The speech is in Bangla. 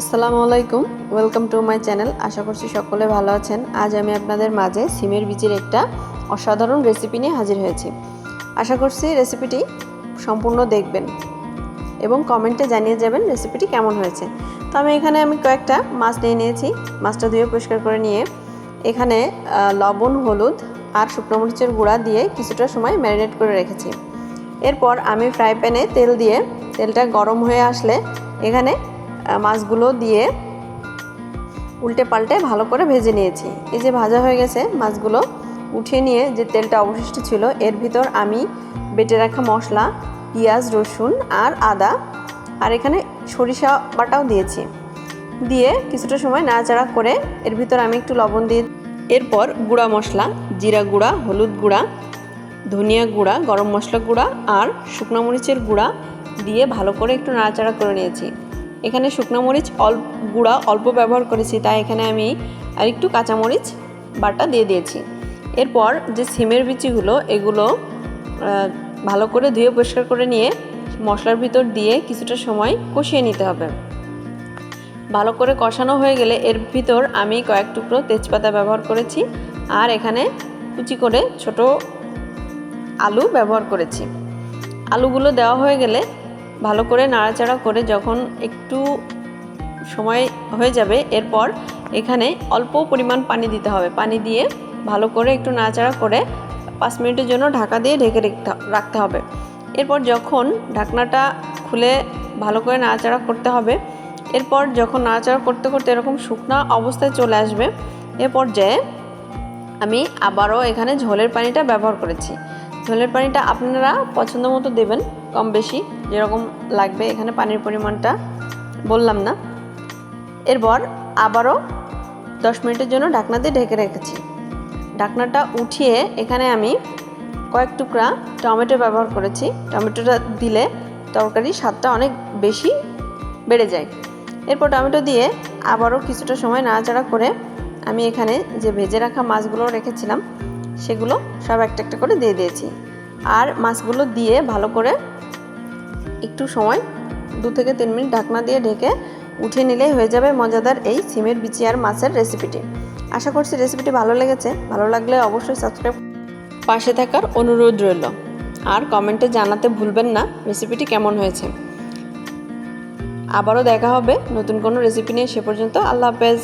আসসালামু আলাইকুম। ওয়েলকাম টু মাই চ্যানেল আশা করছি সকলে ভালো আছেন। আজ আমি আপনাদের মাঝে সিমের বীজের একটা অসাধারণ রেসিপি নিয়ে হাজির হয়েছি। আশা করছি রেসিপিটি সম্পূর্ণ দেখবেন এবং কমেন্টে জানিয়ে যাবেন রেসিপিটি কেমন হয়েছে। তো আমি এখানে আমি কয়েকটা মাছ নিয়ে নিয়েছি। মাছটা ধুয়ে পরিষ্কার করে নিয়ে এখানে লবণ, হলুদ আর শুকনো মরিচের গুঁড়া দিয়ে কিছুটা সময় ম্যারিনেট করে রেখেছি। এরপর আমি ফ্রাই প্যানে তেল দিয়ে, তেলটা গরম হয়ে আসলে এখানে মাছগুলো দিয়ে উল্টে পাল্টে ভালো করে ভেজে নিয়েছি। এই যে ভাজা হয়ে গেছে মাছগুলো, উঠিয়ে নিয়ে যে তেলটা অবশিষ্ট ছিল, এর ভিতর আমি বেটে রাখা মশলা, পেঁয়াজ, রসুন আর আদা, আর এখানে সরিষা বাটাও দিয়েছি। দিয়ে কিছুটা সময় নাড়াচাড়া করে এর ভিতর আমি একটু লবণ দিয়ে এরপর গুঁড়া মশলা, জিরা গুঁড়া, হলুদ গুঁড়া, ধনিয়া গুঁড়া, গরম মশলা গুঁড়া আর শুকনো মরিচের গুঁড়া দিয়ে ভালো করে একটু নাড়াচাড়া করে নিয়েছি। এখানে শুকনো মরিচ অল্প গুঁড়া অল্প ব্যবহার করেছি, তাই এখানে আমি আর একটু কাঁচামরিচ বাটা দিয়ে দিয়েছি। এরপর যে সিমের বিচিগুলো, এগুলো ভালো করে ধুয়ে পরিষ্কার করে নিয়ে মশলার ভিতর দিয়ে কিছুটা সময় কষিয়ে নিতে হবে। ভালো করে কষানো হয়ে গেলে এর ভিতর আমি কয়েক টুকরো তেজপাতা ব্যবহার করেছি আর এখানে কুচি করে ছোট আলু ব্যবহার করেছি। আলুগুলো দেওয়া হয়ে গেলে ভালো করে নাড়াচাড়া করে যখন একটু সময় হয়ে যাবে, এরপর এখানে অল্প পরিমাণ পানি দিতে হবে। পানি দিয়ে ভালো করে একটু নাড়াচাড়া করে পাঁচ মিনিটের জন্য ঢাকা দিয়ে ঢেকে রাখতে হবে। এরপর যখন ঢাকনাটা খুলে ভালো করে নাড়াচাড়া করতে হবে, এরপর যখন নাড়াচাড়া করতে করতে এরকম শুকনা অবস্থায় চলে আসবে, এ পর্যায়ে আমি আবারও এখানে ঝোলের পানিটা ব্যবহার করেছি। ঝোলের পানিটা আপনারা পছন্দ মতো দেবেন, কম বেশি, যেরকম লাগবে এখানে পানির পরিমাণটা, বললাম না। এরপর আবারও দশ মিনিটের জন্য ঢাকনা দিয়ে ঢেকে রেখেছি। ঢাকনাটা উঠিয়ে এখানে আমি কয়েক টুকরা টমেটো ব্যবহার করেছি। টমেটোটা দিলে তরকারির স্বাদটা অনেক বেশি বেড়ে যায়। এরপর টমেটো দিয়ে আবারও কিছুটা সময় নাড়াচাড়া করে আমি এখানে যে ভেজে রাখা মাছগুলো রেখেছিলাম সেগুলো সব একটা একটা করে দিয়ে দিয়েছি। আর মাছগুলো দিয়ে ভালো করে একটু সময়, দু থেকে তিন মিনিট ঢাকনা দিয়ে ঢেকে উঠিয়ে নিলেই হয়ে যাবে মজাদার এই সিমের বিচি আর মাছের রেসিপিটি আশা করছি রেসিপিটি ভালো লেগেছে। ভালো লাগলে অবশ্যই সাবস্ক্রাইব পাশে থাকার অনুরোধ রইল। আর কমেন্টে জানাতে ভুলবেন না রেসিপিটি কেমন হয়েছে। আবারও দেখা হবে নতুন কোনো রেসিপি নিয়ে সে পর্যন্ত। আল্লাহ হাফেজ।